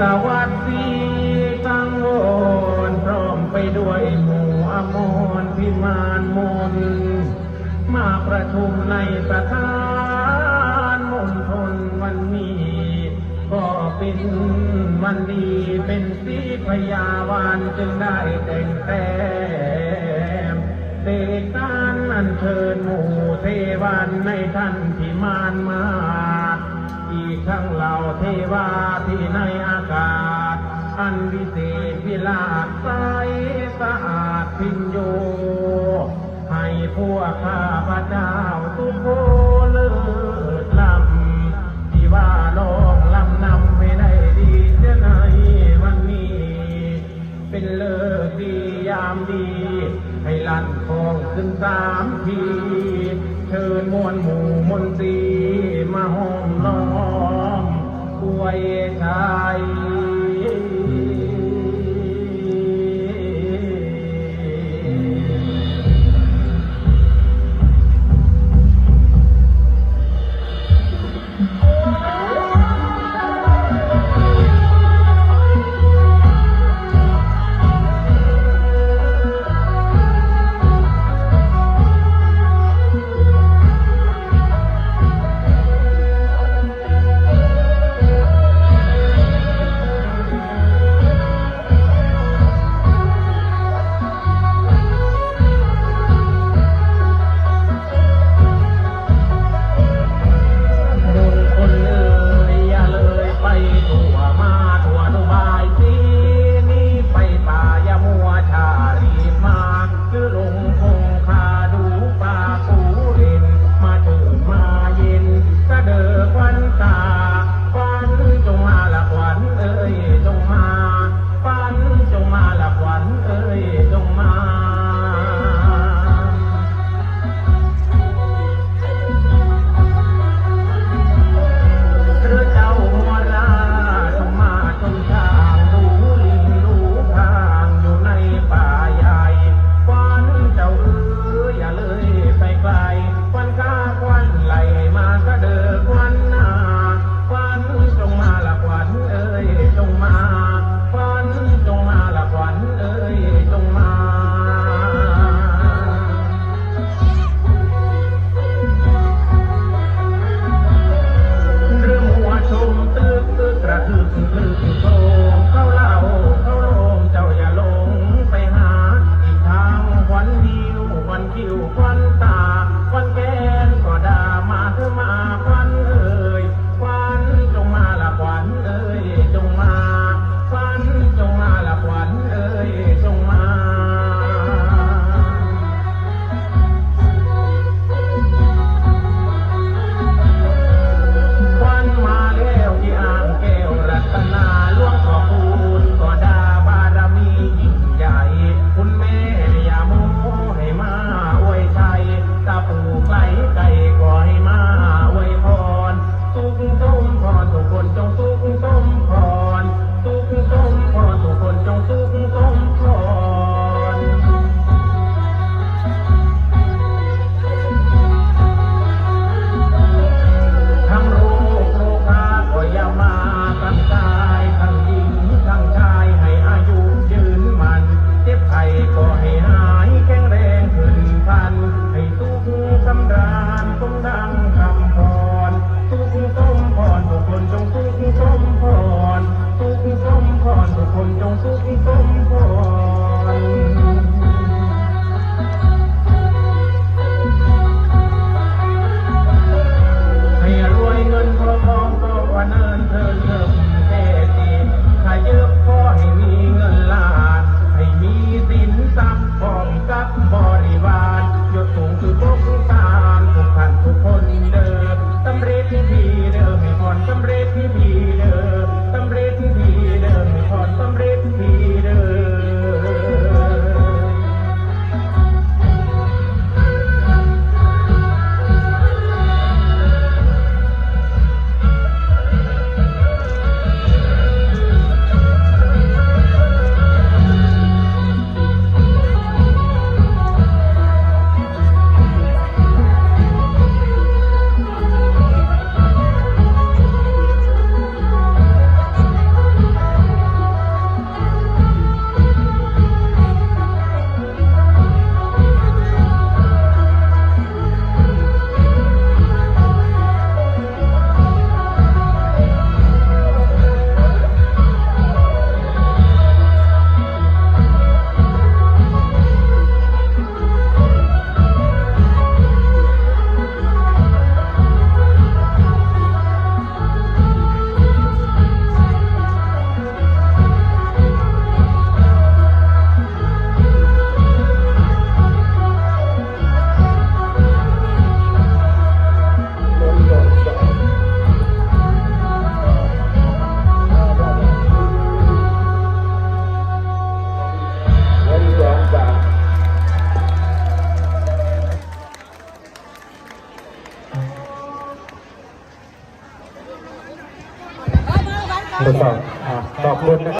สวัสดีทั้งวอนพร้อมไปด้วยหมู่อมรพิมานมน มาประชุมในประธานมนทนวันนี้ก็เป็นวันดีเป็นสีพยาวานจึงได้แต่งแต้มเตกานอันเชิญหมู่เทวันในท่านพิมานมา ทั้งเหล่าเทวาที่ในอากาศ อันวิเศษวิลาศใสสะอาดพิญโย ให้พวกข้าพระเจ้าทุกคนเลิศลำที่ว่าโลกลำนำไม่ได้ดีเสียในวันนี้ เป็นเลิกดียามดี ให้ลั่นคองขึ้นสามที เชิญมวลหมู่มนตรีมาห้อ วยชาย ಕಡ don't so sweet, so Lord. ทดสอบอ่าขอบคุณนะครับ